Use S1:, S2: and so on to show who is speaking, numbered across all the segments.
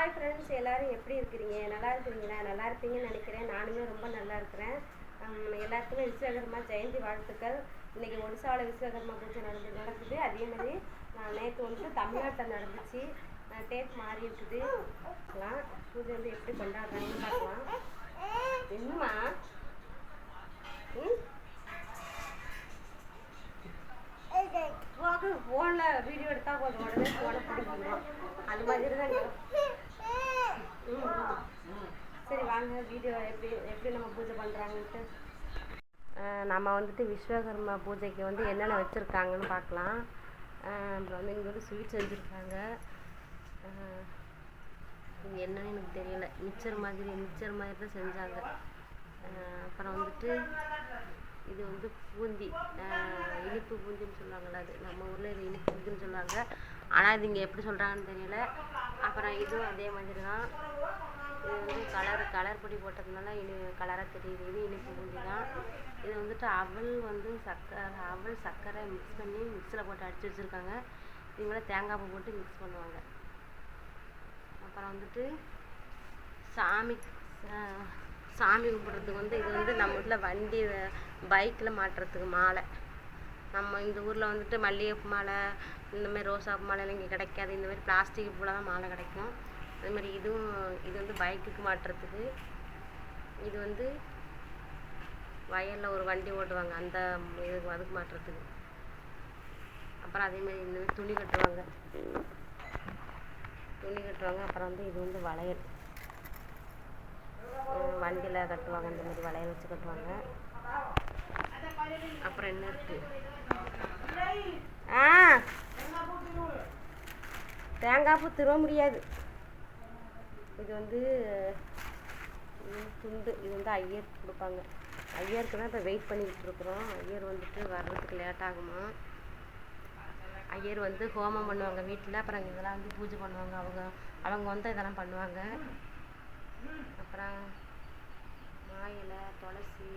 S1: Hi friends எல்லாரும் எப்படி இருக்கிறீங்க? நல்லா இருக்கிறீங்களா? நல்லா இருப்பீங்கன்னு நினைக்கிறேன். நானுமே ரொம்ப நல்லா இருக்கிறேன். ஹம், எல்லாருக்குமே விஸ்வகர்மா ஜெயந்தி வாழ்த்துக்கள். இன்றைக்கி ஒடிசாவில் விஸ்வகர்மா பூஜை நடந்து நடக்குது. அதே மாதிரி நான் நேற்று வந்து தமிழ்நாட்டில் நடந்துச்சு. டேட் மாறி இருக்குது. பார்க்கலாம். பூஜை வந்து எப்படி கொண்டாடுறாங்கன்னு பார்க்கலாம். என்னம்மா? ஃபோனில் வீடியோ எடுத்தால் கொஞ்சம் உடனே ஃபோனை பிடிக்கணும். அது மாதிரி தான் சரி வாங்க வீடியோ எப்படி எப்படி நம்ம பூஜை பண்ணுறாங்கன்ட்டு நம்ம வந்துட்டு விஸ்வகர்மா பூஜைக்கு வந்து என்னென்ன வச்சுருக்காங்கன்னு பார்க்கலாம். அப்புறம் வந்து இங்கே வந்து ஸ்வீட் செஞ்சுருக்காங்க இது என்னன்னு எனக்கு தெரியல. மிச்சர் மாதிரி மிச்சர் மாதிரி தான் செஞ்சாங்க. அப்புறம் வந்துட்டு இது வந்து பூந்தி. இனிப்பு பூந்தின்னு சொல்லுவாங்கள்ல அது. நம்ம ஊரில் இது இனிப்பு பூந்தின்னு சொல்லுவாங்க. ஆனால் இது இங்கே எப்படி சொல்கிறாங்கன்னு தெரியல. அப்புறம் இதுவும் அதே மாதிரி தான் இது வந்து கலர் கலர் பொடி போட்டதுனால இனி கலராக தெரியுது. இது இனிப்பு பூந்தி தான். இது வந்துட்டு அவல் வந்து சக்கரை அவல் சர்க்கரை மிக்ஸ் பண்ணி மிக்ஸில் போட்டு அடிச்சு வச்சுருக்காங்க. இவங்களாம் தேங்காய் பூ போட்டு மிக்ஸ் பண்ணுவாங்க. அப்புறம் வந்துட்டு சாமி சா- சாமி கும்பிட்றதுக்கு வந்து இது வந்து நம்ம வீட்டில் வண்டி பைக்கில் மாட்டுறதுக்கு மாலை. நம்ம இந்த ஊரில் வந்துட்டு மல்லிகைப்பூ மாலை இந்த மாதிரி ரோசாப்பூ மாலைலாம் இங்கே கிடைக்காது. இந்த மாதிரி பிளாஸ்டிக் பூவில் தான் மாலை கிடைக்கும். அதே மாதிரி இதுவும் இது வந்து பைக்குக்கு மாட்டுறதுக்கு. இது வந்து வயலில் ஒரு வண்டி ஓட்டுவாங்க. அந்த இது அதுக்கு மாட்டுறதுக்கு. அப்புறம் அதே மாதிரி இந்த மாதிரி துணி கட்டுவாங்க. துணி கட்டுவாங்க. அப்புறம் வந்து இது வந்து வளையல். வண்டியில் கட்டுவாங்க. இந்த மாதிரி வளையல் வச்சு கட்டுவாங்க. அப்புறம் என்ன இருக்கு? ஆ. தேங்காய் பூ திருவ முடியாது. இது வந்து துண்டு இது வந்து ஐயருக்கு கொடுப்பாங்க. ஐயருக்கு தான் இப்போ வெயிட் பண்ணிக்கிட்டு இருக்கிறோம். ஐயர் வந்துட்டு வர்றதுக்கு லேட் ஆகுமா? ஐயர் வந்து ஹோமம் பண்ணுவாங்க வீட்டில் அப்புறம் இதெல்லாம் வந்து பூஜை பண்ணுவாங்க அவங்க. அவங்க வந்து இதெல்லாம் பண்ணுவாங்க. அப்புறம் மாயில துளசி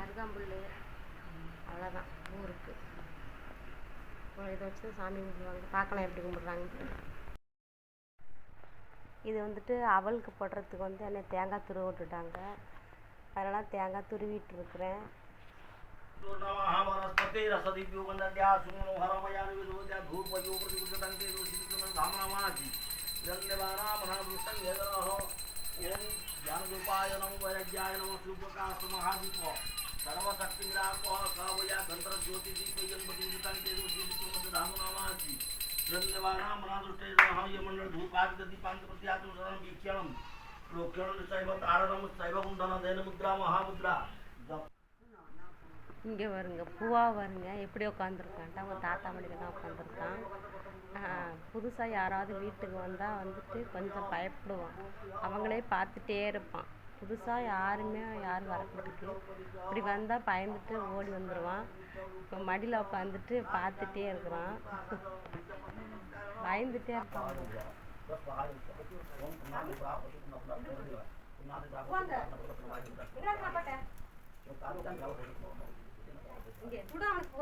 S1: அருகாம்புல் அவ்வளோதான் பூ இருக்குது இதை வச்சு சாமி கும்பிடுவாங்க பார்க்கலாம் எப்படி கும்பிடுறாங்கன்ட்டு இது வந்துட்டு அவலுக்கு போடுறதுக்கு வந்து என்ன தேங்காய் துருவ விட்டுட்டாங்க அதனால் தேங்காய் துருவிட்டு இருக்கிறேன்
S2: नमः वनस्पते रसदिव्यो वन्दद्या सुमनोहरमयानि विदोद्या धूपयो प्रतिगुजतन्ते दोषितुनं धामनमाजि धन्यवानामनादृष्टं यदनः ॐ ज्ञानरूपाय नमो वैराग्याय नमः शिवप्रकाशमहादीप सर्वशक्तिमिरापः कवया गन्धर्ज्योतिदीपयं प्रतिगुजतन्ते दोषितुनं धामनमाजि धन्यवानामनादृष्टे नमः यमण्डलधूपादिदीपान्तप्रत्यातुं शरणं वीक्षणं लोक्षणं शैव तारणं शैवकुण्डनं मुद्रा महामुद्रा जप
S1: இங்கே வருங்க பூவா வருங்க. எப்படி உட்காந்துருக்கான்ட்டு அவங்க தாத்தா மடியில் தான் உட்காந்துருக்கான் புதுசாக யாராவது வீட்டுக்கு வந்தால் வந்துட்டு கொஞ்சம் பயப்படுவான். அவங்களே பார்த்துட்டே இருப்பான். புதுசாக யாருமே யாரும் வரக்கூடாது இப்படி வந்தால் பயந்துட்டு ஓடி வந்துடுவான் இப்போ மடியில் உட்காந்துட்டு பார்த்துட்டே இருக்கிறான். பயந்துட்டே இருப்பான். இங்கே கூட அவனுக்கு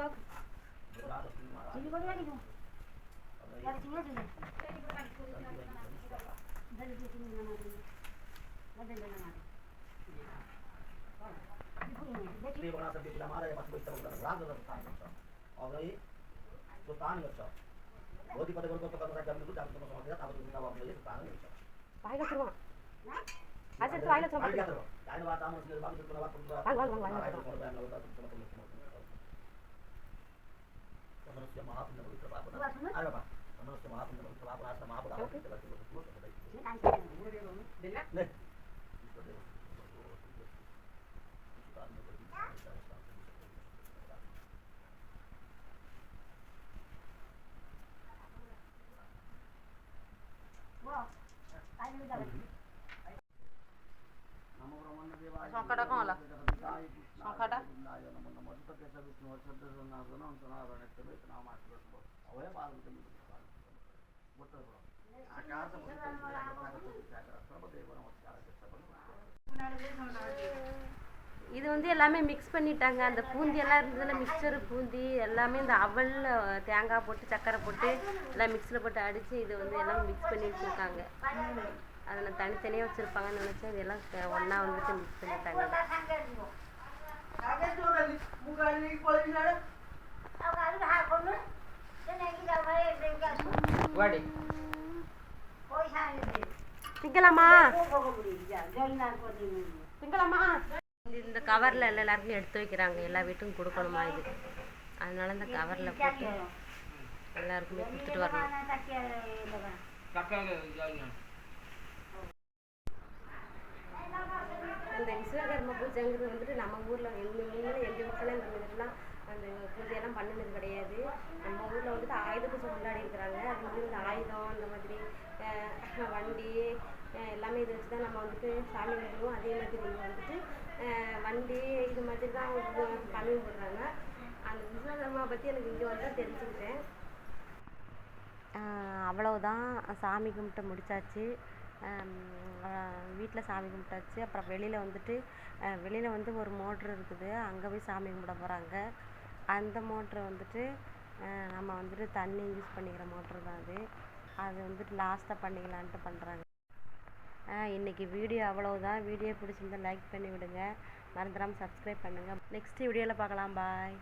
S1: तमनस्य महापुण्यपवित्रपापना आलो
S2: बा तमनस्य महापुण्यपवित्रपापना समापदा
S1: இது வந்து எல்லாமே மிக்ஸ் பண்ணிட்டாங்க. அந்த பூந்தி எல்லாம் இருந்ததில் மிக்சரு பூந்தி எல்லாமே இந்த அவல் தேங்காய் போட்டு சக்கரை போட்டு எல்லாம் மிக்ஸில் போட்டு அடித்து இது வந்து எல்லாம் மிக்ஸ் பண்ணி வச்சுருக்காங்க. அதில் தனித்தனியாக வச்சுருப்பாங்கன்னு நினச்சேன். இதெல்லாம் ஒன்றா வந்துட்டு மிக்ஸ் பண்ணிட்டாங்க. இந்த கவரில் எல்லாருக்கும் எடுத்து வைக்கிறாங்க. எல்லா வீட்டுக்கும் கொடுக்கணுமா இது? அதனால இந்த கவரில் போட்டு எல்லாருக்குமே கொடுத்துட்டு வரணும். இந்த விஸ்வகர்ம பூஜைங்கிறது வந்துட்டு நம்ம ஊரில் எங்கள் ஊரில் எங்கள் வீட்டில் இந்த மாதிரிலாம் அந்த பூஜையெல்லாம் பண்ணினது கிடையாது. நம்ம ஊரில் வந்துட்டு ஆயுத பூஜை கொண்டாடி இருக்கிறாங்க. அது வந்து இந்த ஆயுதம் அந்த மாதிரி வண்டி எல்லாமே இதை வச்சு தான் நம்ம வந்துட்டு சாமி கும்பிடுவோம். அதே மாதிரி இங்கே வந்துட்டு வண்டி இது மாதிரி தான் அவங்க சாமி கும்பிடுறாங்க. அந்த விஸ்வகர்மா பற்றி எனக்கு இங்கே வந்து தான் தெரிஞ்சுக்கிட்டேன் அவ்வளவுதான். சாமி கும்பிட்டு முடிச்சாச்சு. வீட்டில் சாமி கும்பிட்டாச்சு. அப்புறம் வெளியில் வந்துட்டு வெளியில் வந்து ஒரு மோட்ரு இருக்குது. அங்கே போய் சாமி கும்பிட போகிறாங்க அந்த மோட்ரு வந்துட்டு நம்ம வந்துட்டு தண்ணி யூஸ் பண்ணிக்கிற மோட்ரு தான் அது. அது வந்துட்டு லாஸ்ட்டாக பண்ணிக்கலான்ட்டு பண்ணுறாங்க இன்றைக்கி வீடியோ அவ்வளோதான் வீடியோ பிடிச்சிருந்தா லைக் பண்ணி விடுங்க மறந்துடாமல் சப்ஸ்கிரைப் பண்ணுங்கள் நெக்ஸ்ட் வீடியோவில் பார்க்கலாம். பாய்